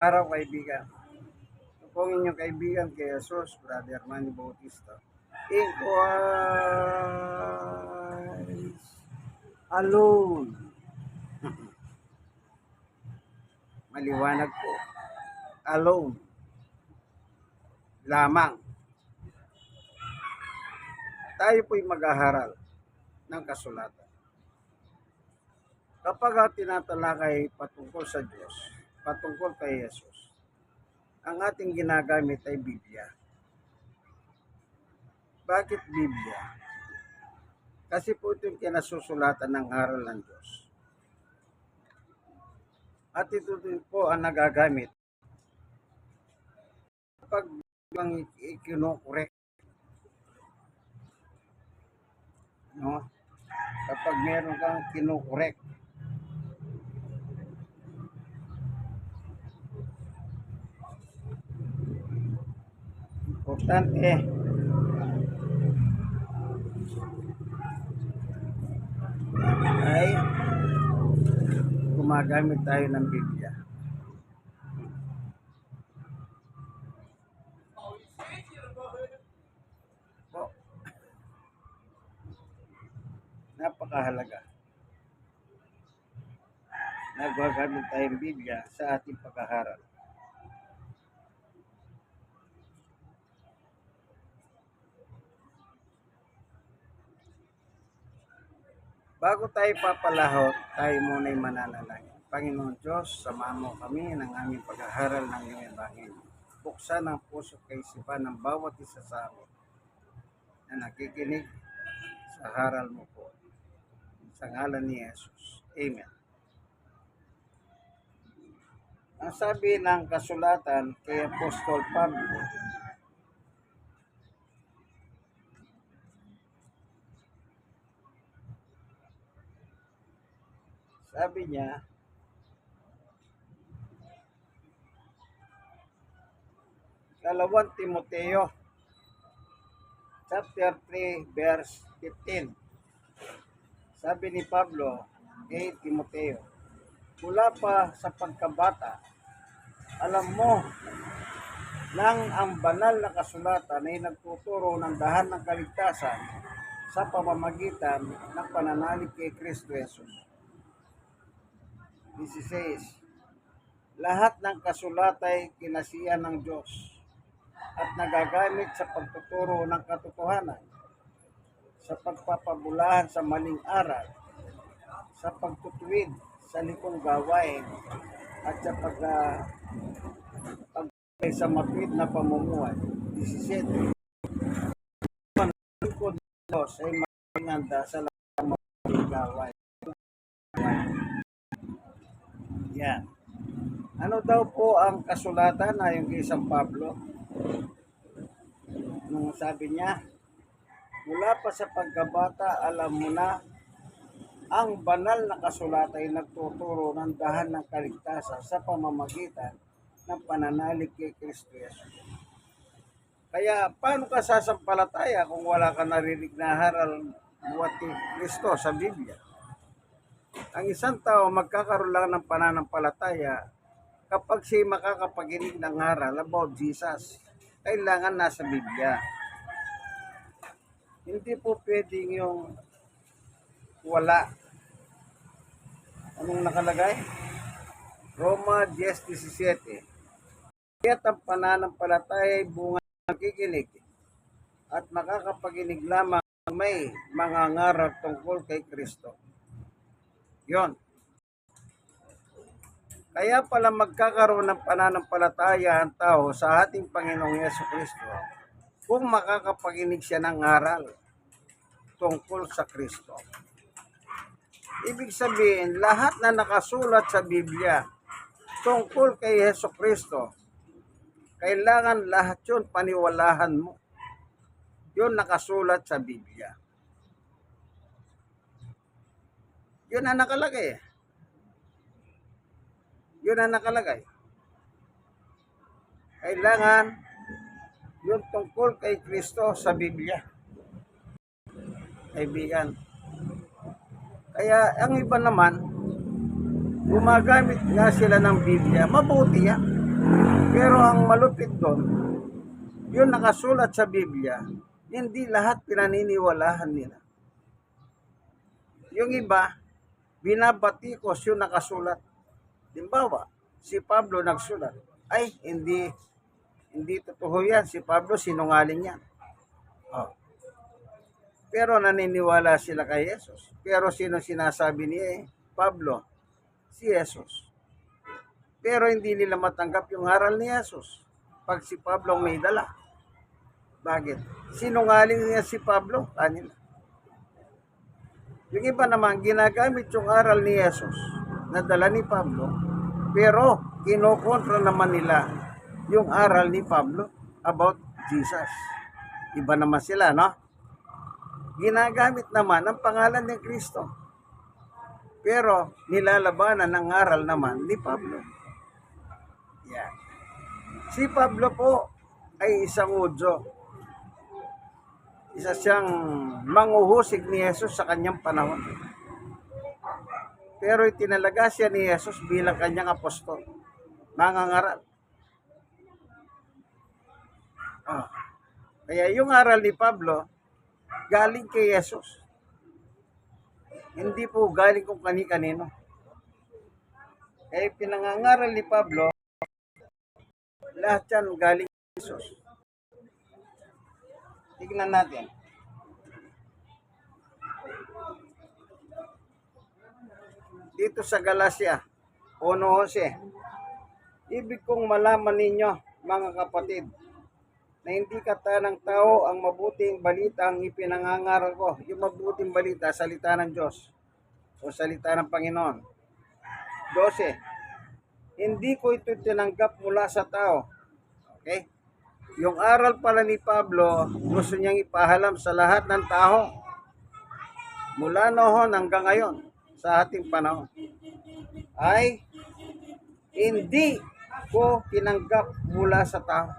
Araw kaibigan. Ito po ang inyong kaibigan kay Jesus, Brother Manny Bautista. Inquires alone. Maliwanag po. Alone. Lamang. Tayo po'y mag-aharal ng kasulatan. Kapag tinatalakay patungkol sa Diyos, patungkol kay Jesus, ang ating ginagamit ay Biblia. Bakit Biblia? Kasi po ito yung kinasusulatan ng aral ng Diyos. At ito din po ang nagagamit kapag ang ikinokorek. No? Kapag meron kang kinokorek. Importante. ay gumagamit tayo ng Biblia. Po. Napakahalaga. Nagagamit tayong Biblia sa ating pagkaharal. Bago tayo papalahot, tayo muna'y mananalangin. Panginoon Diyos, samahan mo kami ng aming pag-aaral ng iyong Ebanghelyo. Buksan ang puso kaisipan ng bawat isa sa amin na nakikinig sa haral mo po. Sa ngalan ni Jesus. Amen. Ang sabi ng kasulatan kay Apostol Pablo, sabi niya, Kalawang Timoteo, chapter 3, verse 15. Sabi ni Pablo kay Timoteo, mula pa sa pagkabata, alam mo nang ang banal na kasulatan ay nagtuturo ng dahan ng kaligtasan sa pamamagitan ng pananalig kay Kristo Jesus. 16. Lahat ng kasulatay kinasiya ng Diyos at nagagamit sa pagtuturo ng katotohanan, sa pagpapabulahan sa maling aral, sa pagtutuwid sa likong gawain, at sa pag, uh, pag sa matuwid na pamumuhay. 17. Ang lingkod ng Diyos ay maganda sa lahat mga gawain. Yan. Ano daw po ang kasulatan ayon kay San Pablo? Nung sabi niya, mula pa sa pagkabata, alam mo na ang banal na kasulatan ay nagtuturo ng dahan ng kaligtasan sa pamamagitan ng pananalig kay Kristo Jesus. Kaya paano ka sasampalataya kung wala ka narinig na haral buhat ni Kristo sa Biblia? Ang isang tao magkakaroon lang ng pananampalataya kapag siya makakapaginig ng haral about Jesus. Kailangan nasa Biblia. Hindi po pwedeng yung wala. Anong nakalagay? Roma 10.17 Kaya't ang pananampalataya ay bunga ng kikinig at makakapaginig lamang may mga ngarap tungkol kay Kristo. Yon. Kaya pala magkakaroon ng pananampalataya ang tao sa ating Panginoong Yeso Kristo kung makakapaginig siya ng aral tungkol sa Kristo. Ibig sabihin, lahat na nakasulat sa Biblia tungkol kay Yeso Kristo, kailangan lahat yun paniwalahan mo. Yun nakasulat sa Biblia. Yun ang nakalagay. eh. Yun ang nakalagay. Kailangan yun tungkol kay Kristo sa Biblia. Kaibigan. Kaya ang iba naman, gumagamit nga sila ng Biblia, mabuti yan. Pero ang malupit doon, yun nakasulat sa Biblia, hindi lahat pinaniniwalahan nila. Yung iba, binabatikos yung nakasulat. Dimbawa, si Pablo nagsulat. Ay, hindi, hindi totoo yan. Si Pablo sinungaling yan. Oh. Pero naniniwala sila kay Jesus. Pero sino sinasabi ni Pablo? Si Jesus. Pero hindi nila matanggap yung aral ni Jesus. Pag si Pablo may dala. Bakit? Sinungaling niya si Pablo? Kanila. Yung iba naman, ginagamit yung aral ni Jesus na dala ni Pablo, pero kinokontra naman nila yung aral ni Pablo about Jesus. Iba naman sila, no? Ginagamit naman ang pangalan ni Kristo. Pero nilalabanan ng aral naman ni Pablo. Yan. Si Pablo po ay isang udyo. Isa siyang manguhusig ni Jesus sa kanyang panahon. Pero itinalaga siya ni Jesus bilang kanyang apostol. Mangangaral. Ah. Kaya yung aral ni Pablo, galing kay Jesus. Hindi po galing kung kani-kanino. Kaya pinangangaral ni Pablo, lahat yan galing kay Jesus. Tignan natin. Dito sa Galacia, 1.11. Ibig kong malaman ninyo, mga kapatid, na hindi katanang tao ang mabuting balita ang ipinangangaral ko. Yung mabuting balita, salita ng Diyos o salita ng Panginoon. 12. Hindi ko ito tinanggap mula sa tao. Okay? Yung aral pala ni Pablo, gusto niyang ipahalam sa lahat ng tao. Mula noon hanggang ngayon, sa ating panahon, ay hindi ko tinanggap mula sa tao.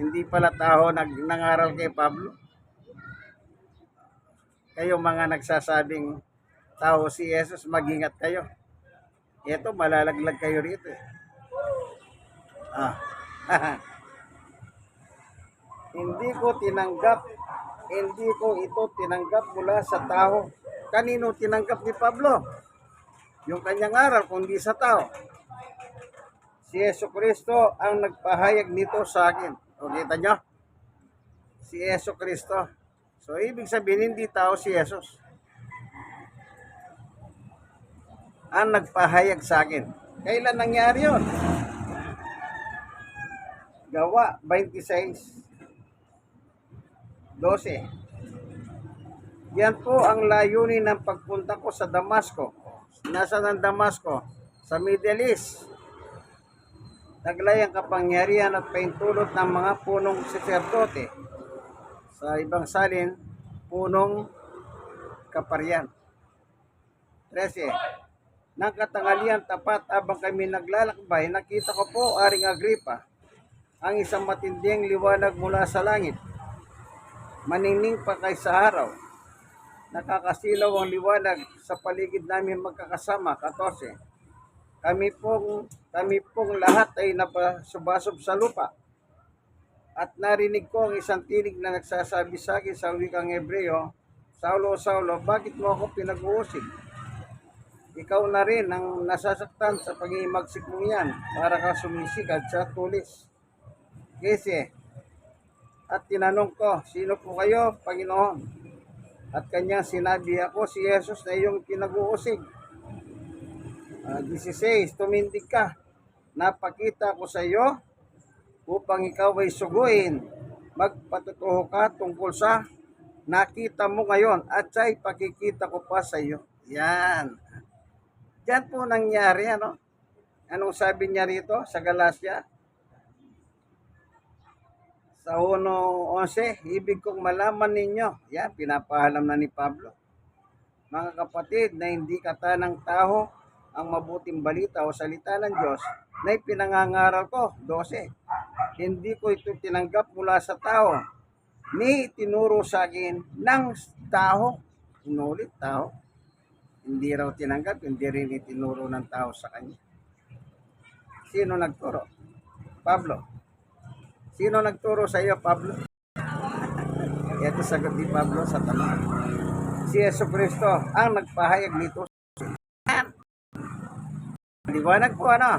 Hindi pala tao nag nangaral kay Pablo. Kayo mga nagsasabing tao si Jesus, magingat kayo. Ito, malalaglag kayo rito. eh. Ah. hindi ko tinanggap, hindi ko ito tinanggap mula sa tao. Kanino tinanggap ni Pablo? Yung kanyang aral, kundi sa tao. Si Yeso Kristo ang nagpahayag nito sa akin. O kita nyo? Si Yeso Kristo. So, ibig sabihin, hindi tao si Jesus. Ang nagpahayag sa akin. Kailan nangyari yun? Gawa 26 12. Yan po ang layunin ng pagpunta ko sa Damasco. Nasa ng Damasco? Sa Middle East. Taglay ang kapangyarihan at paintulot ng mga punong saserdote. Sa ibang salin, punong kaparyan. 13. Nang katangalian tapat habang kami naglalakbay, nakita ko po, Aring Agripa, ang isang matinding liwanag mula sa langit maningning pa kay sa araw. Nakakasilaw ang liwanag sa paligid namin magkakasama, 14. Kami pong, kami pong lahat ay napasubasob sa lupa. At narinig ko ang isang tinig na nagsasabi sa akin sa wikang Hebreo, Saulo, Saulo, bakit mo ako pinag-uusig? Ikaw na rin ang nasasaktan sa pag-iimagsik mong yan para ka sumisikad sa tulis. Kasi, at tinanong ko, sino po kayo, Panginoon? At kanya sinabi ako, si Jesus na iyong pinag-uusig. Ah, 16, tumindig ka. Napakita ko sa iyo upang ikaw ay suguin. Magpatutuho ka tungkol sa nakita mo ngayon at siya'y pakikita ko pa sa iyo. Yan. Diyan po nangyari, ano? Anong sabi niya rito sa Galacia? Sa 1.11, ibig kong malaman ninyo, yan, pinapahalam na ni Pablo. Mga kapatid, na hindi katanang tao ang mabuting balita o salita ng Diyos na ipinangangaral ko, 12. Hindi ko ito tinanggap mula sa tao, ni tinuro sa akin ng tao. Inulit, tao. Hindi raw tinanggap, hindi rin itinuro ng tao sa kanya. Sino nagturo? Pablo. Sino nagturo sa iyo, Pablo? Ito sagot ni Pablo sa tanong. Si Yeso Kristo ang nagpahayag nito. Liwanag po ano?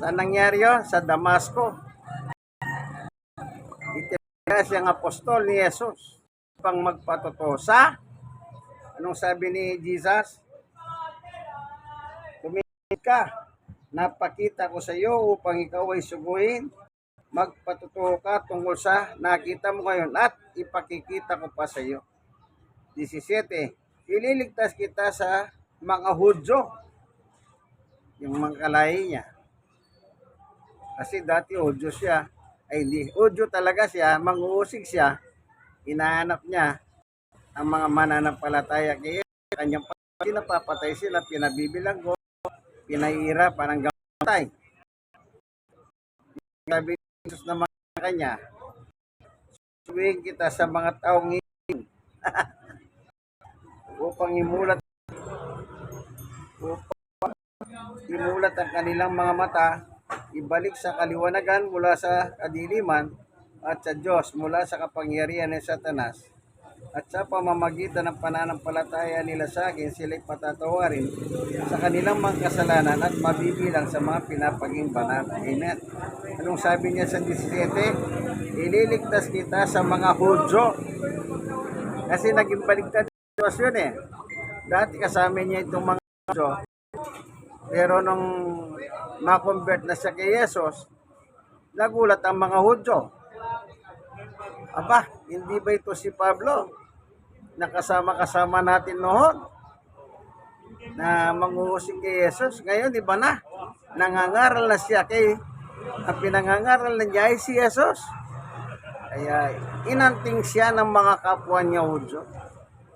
Saan nangyari yun? Sa Damasco. Itinira siyang apostol ni Jesus pang magpatotoo sa anong sabi ni Jesus? Tumingin ka, napakita ko sa iyo upang ikaw ay suguhin. Magpatotoo ka tungkol sa nakita mo ngayon at ipakikita ko pa sa iyo. 17. Ililigtas kita sa mga Hudyo. Yung mga kalahi niya. Kasi dati Hudyo siya. Ay hindi. Hudyo talaga siya. Manguusig siya. Hinahanap niya ang mga mananampalataya kaya kanyang pinapapatay sila, pinabibilang ko, pinaira, parang gamatay. Sabi ni Jesus naman kanya, suwiin kita sa mga taong ngingin upang imulat upang imulat ang kanilang mga mata, ibalik sa kaliwanagan mula sa kadiliman at sa Diyos mula sa kapangyarihan ng Satanas at sa pamamagitan ng pananampalataya nila sa akin, sila'y patatawarin sa kanilang mga kasalanan at mabibilang sa mga pinapaging banal. Amen. Anong sabi niya sa 17? Ililigtas kita sa mga Hudyo. Kasi naging baligtad sitwasyon eh. Dati kasama niya itong mga Hudyo. Pero nung ma-convert na siya kay Jesus, nagulat ang mga Hudyo. Aba, hindi ba ito si Pablo? Nakasama-kasama natin noon na manguhusing kay Jesus. Ngayon, di ba na? Nangangaral na siya kay ang pinangangaral na niya ay si Jesus. Kaya inanting siya ng mga kapwa niya Hudyo.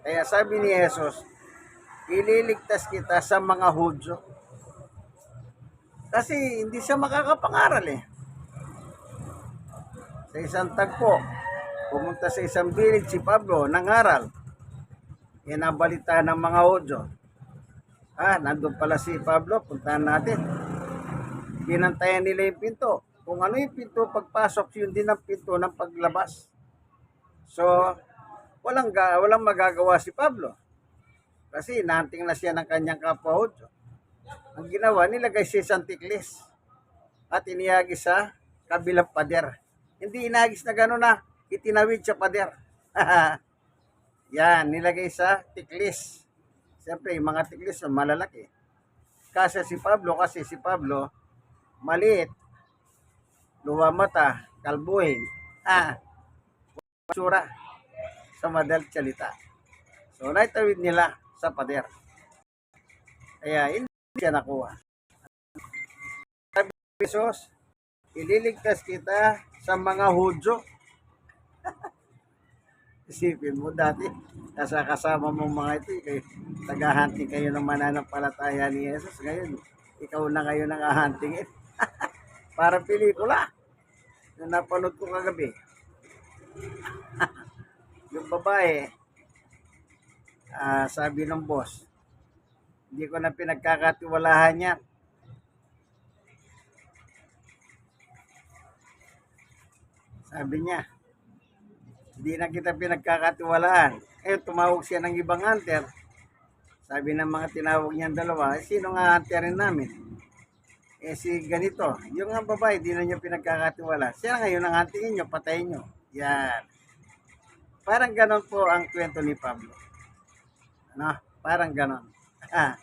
Kaya sabi ni Jesus, ililigtas kita sa mga Hudyo. Kasi hindi siya makakapangaral eh. Sa isang tagpo, pumunta sa isang village si Pablo, nangaral. Yan ang ng mga Hudyo. Ah, nandun pala si Pablo, puntahan natin. Binantayan nila yung pinto. Kung ano yung pinto pagpasok, yun din ang pinto ng paglabas. So, walang, ga, walang magagawa si Pablo. Kasi nanting na siya ng kanyang kapwa Hudyo. Ang ginawa, nilagay siya sa tiklis at iniyagis sa kabilang pader. Hindi inagis na gano'n na, itinawid sa pader. Yan, nilagay sa tiklis. Siyempre, yung mga tiklis yung malalaki. Kasi si Pablo, kasi si Pablo, maliit, luwa mata, kalbuhin, ah, sura, sa madal salita. So, naitawid nila sa pader. Kaya, hindi siya nakuha. Sabi Jesus, ililigtas kita sa mga Hudyo. Isipin mo dati, nasa kasama mo mga ito, kayo, tagahanting kayo ng mananampalataya ni Jesus. Ngayon, ikaw na kayo nang ahantingin. Parang pelikula na napanood ko kagabi. yung babae, ah, sabi ng boss, hindi ko na pinagkakatiwalahan yan. Sabi niya, hindi na kita pinagkakatiwalaan. Eh, tumawag siya ng ibang hunter. Sabi ng mga tinawag niyang dalawa, eh, sino nga hunterin namin? Eh, si ganito, yung nga babae, di na niya pinagkakatiwala. Siya ngayon ang huntingin niyo, patayin niyo. Yan. Parang ganon po ang kwento ni Pablo. Ano? Parang ganon. Ah,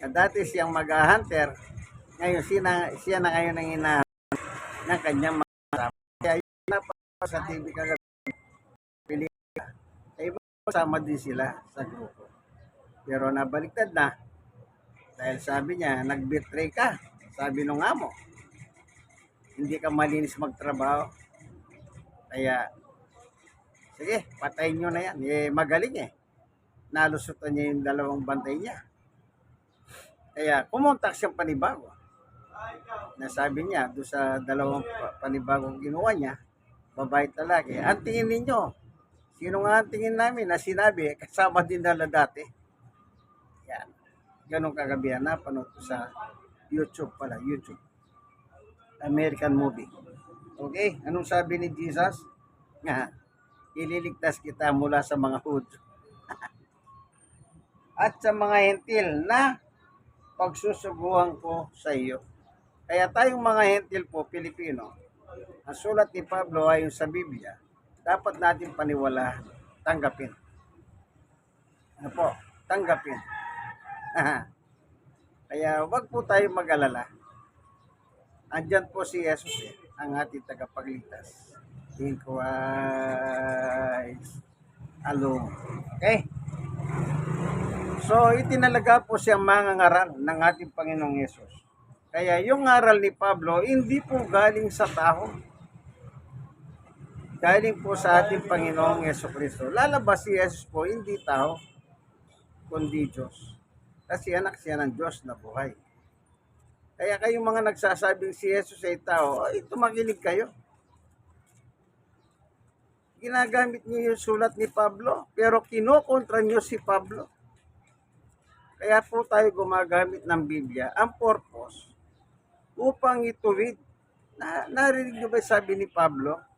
dati siyang mag-hunter, ngayon siya na, siya na ngayon ang ina ng kanyang mga. Kaya yun na sa TV kagabi. Ay kasama din sila sa grupo. Pero nabaliktad na. Dahil sabi niya, nag-betray ka. Sabi nung amo. Hindi ka malinis magtrabaho. Kaya, sige, patayin nyo na yan. Eh, magaling eh. Nalusutan niya yung dalawang bantay niya. Kaya, kumontak siyang panibago. Nasabi niya, doon sa dalawang pa- panibagong ginawa niya, babae at lalaki, antingin ninyo. Sino nga antingin namin na sinabi, kasama din nila dati. Yan. Ganong kagabi na, napanood ko sa YouTube pala, YouTube. American movie. Okay? Anong sabi ni Jesus? Nga, ililigtas kita mula sa mga Hudyo. At sa mga hentil na pagsusuguhan ko sa iyo. Kaya tayong mga hentil po, Pilipino, ang sulat ni Pablo ayon sa Biblia, dapat natin paniwala, tanggapin. Ano po? Tanggapin. Kaya wag po tayo mag-alala. Andyan po si Jesus eh, ang ating tagapagligtas. In Christ alone. Okay? So, itinalaga po siyang mga ngaral ng ating Panginoong Yesus. Kaya yung ngaral ni Pablo, hindi po galing sa tao. Galing po sa ating Panginoong Yeso Kristo. Lalabas si Jesus po, hindi tao, kundi Diyos. Kasi anak siya ng Diyos na buhay. Kaya kayong mga nagsasabing si Jesus ay tao, ay tumakilig kayo. Ginagamit niyo yung sulat ni Pablo, pero kinokontra niyo si Pablo. Kaya po tayo gumagamit ng Biblia. Ang purpose, upang ituwid. Na, narinig niyo ba sabi ni Pablo?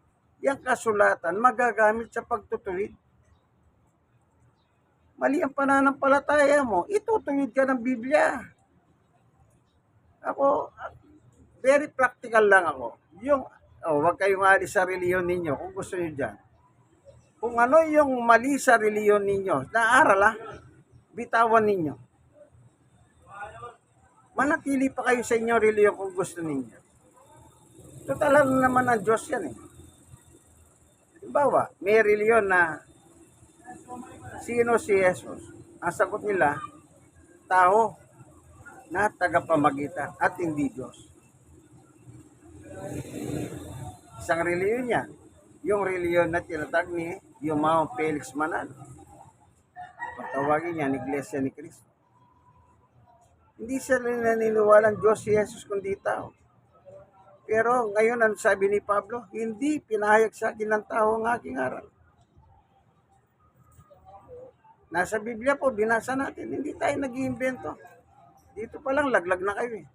Yung kasulatan magagamit sa pagtutuwid. Mali ang pananampalataya mo, itutuwid ka ng Biblia. Ako, very practical lang ako. Yung, oh, wag kayong alis sa reliyon ninyo kung gusto niyo dyan. Kung ano yung mali sa reliyon ninyo, naaral ah, bitawan ninyo. Manatili pa kayo sa inyong reliyon kung gusto ninyo. Total naman ang Diyos yan eh. Halimbawa, may reliyon na sino si Jesus? Ang sagot nila, tao na tagapamagitan at hindi Diyos. Isang reliyon niya, yung reliyon na tinatag ni Yumao Felix Manalo. Patawagin niya, Iglesia ni Cristo. Hindi rin naniniwalang Diyos si Jesus kundi tao. Pero ngayon, ang sabi ni Pablo, hindi pinahayag sa akin ng tao ang aking aral. Nasa Biblia po, binasa natin, hindi tayo nag-iimbento. Dito pa lang, laglag na kayo eh.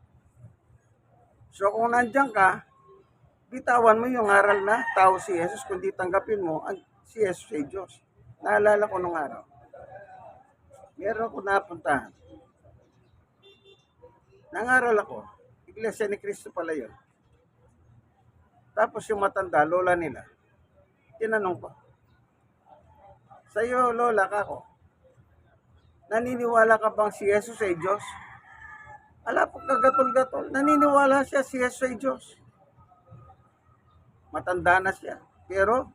So kung nandyan ka, bitawan mo yung aral na tao si Jesus, kundi tanggapin mo ang si Jesus ay Diyos. Naalala ko nung araw. Meron ako napuntahan. Nangaral ako. Iglesia ni Cristo pala yun. Tapos yung matanda, lola nila, tinanong ko, Sa'yo, lola, kako, naniniwala ka bang si Jesus ay Diyos? Ala po kagatol-gatol, naniniwala siya si Jesus ay Diyos. Matanda na siya. Pero,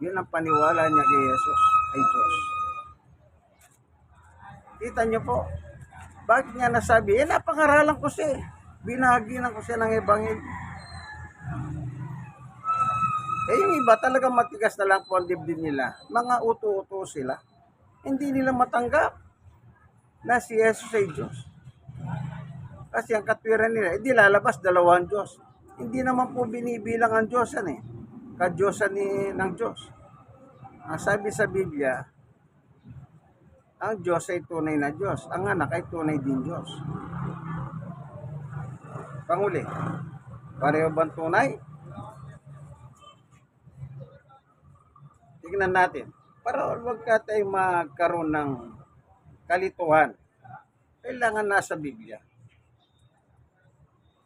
yun ang paniwala niya kay Jesus ay Diyos. Kita niyo po, bakit nga nasabi, eh napangaralan ko siya eh. Binahaginan ko siya ng ebanghelyo. Eh yung iba talagang matigas na lang po ang dibdib nila. Mga uto-uto sila. Hindi nila matanggap na si Jesus ay Diyos. Kasi ang katwiran nila, hindi lalabas dalawang Diyos. Hindi naman po binibilang ang Diyos yan eh. Kadyosan ni, ng Diyos. Ang sabi sa Biblia, ang Diyos ay tunay na Diyos. Ang anak ay tunay din Diyos. Panguli, pareho bang tunay? Tignan natin. Para huwag ka tayo magkaroon ng kalituhan. Kailangan nasa Biblia.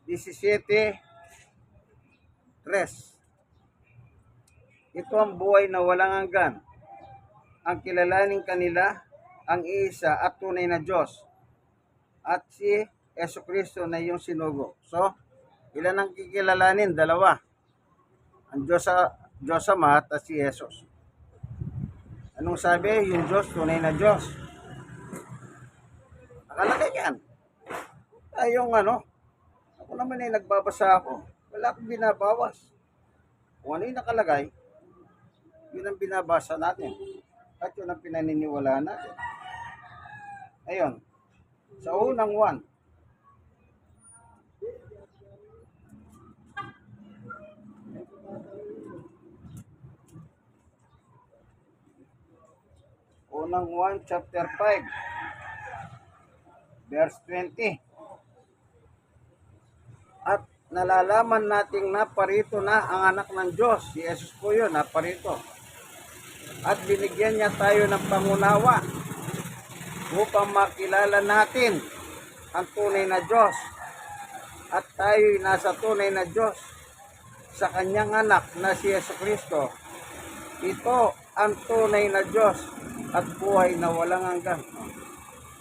17, 3. Ito ang buhay na walang hanggan. Ang kilalaning kanila ang isa at tunay na Diyos. At si Yeso Kristo na iyong sinugo. So, ilan ang kikilalanin? Dalawa. Ang Diyos Diyos Ama at si Jesus. Anong sabi? Yung Diyos, tunay na Diyos. Nakalagay yan. Ay, yung ano, ako naman ay nagbabasa ako. Wala akong binabawas. Kung ano yung nakalagay, yun ang binabasa natin. At yun ang pinaniniwalaan natin. Ayun. Sa unang one, unang 1 chapter 5 verse 20 at nalalaman nating naparito na ang anak ng Diyos. Si Jesus po yun, naparito. At binigyan niya tayo ng pangunawa upang makilala natin ang tunay na Diyos. At tayo nasa tunay na Diyos sa kanyang anak na si Yesu Kristo. Ito ang tunay na Diyos at buhay na walang hanggan.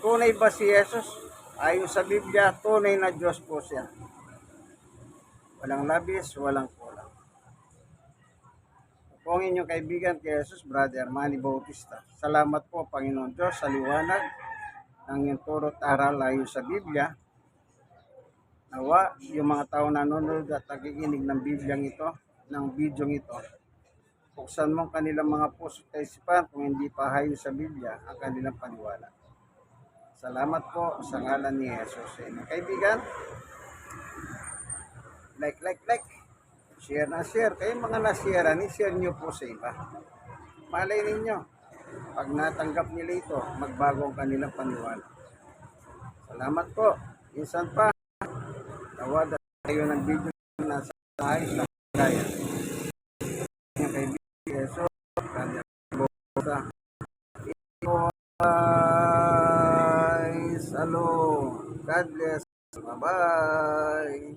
Tunay ba si Jesus? Ayon sa Biblia, tunay na Diyos po siya. Walang labis, walang kulang. Ang inyong kaibigan kay Jesus, Brother Manny Bautista. Salamat po, Panginoon Diyos, sa liwanag ng iyong turo't aral ayon sa Biblia. Nawa, yung mga tao nanonood at nakikinig ng Bibliang ito, ng video ito, buksan mo ang kanilang mga puso at isipan kung hindi pa hayo sa Biblia ang kanilang paniwala. Salamat po sa ngalan ni Jesus. Amen. Kaibigan, like, like, like, share na share. Kayo mga na-share, ni-share nyo po sa iba. Malay ninyo, pag natanggap nila ito, magbago ang kanilang paniwala. Salamat po. Minsan pa, tawad tayo ng video na sa ayos na kaya. Yung kaibigan, Yeso, kanya sa guys, hello, God bless, bye-bye.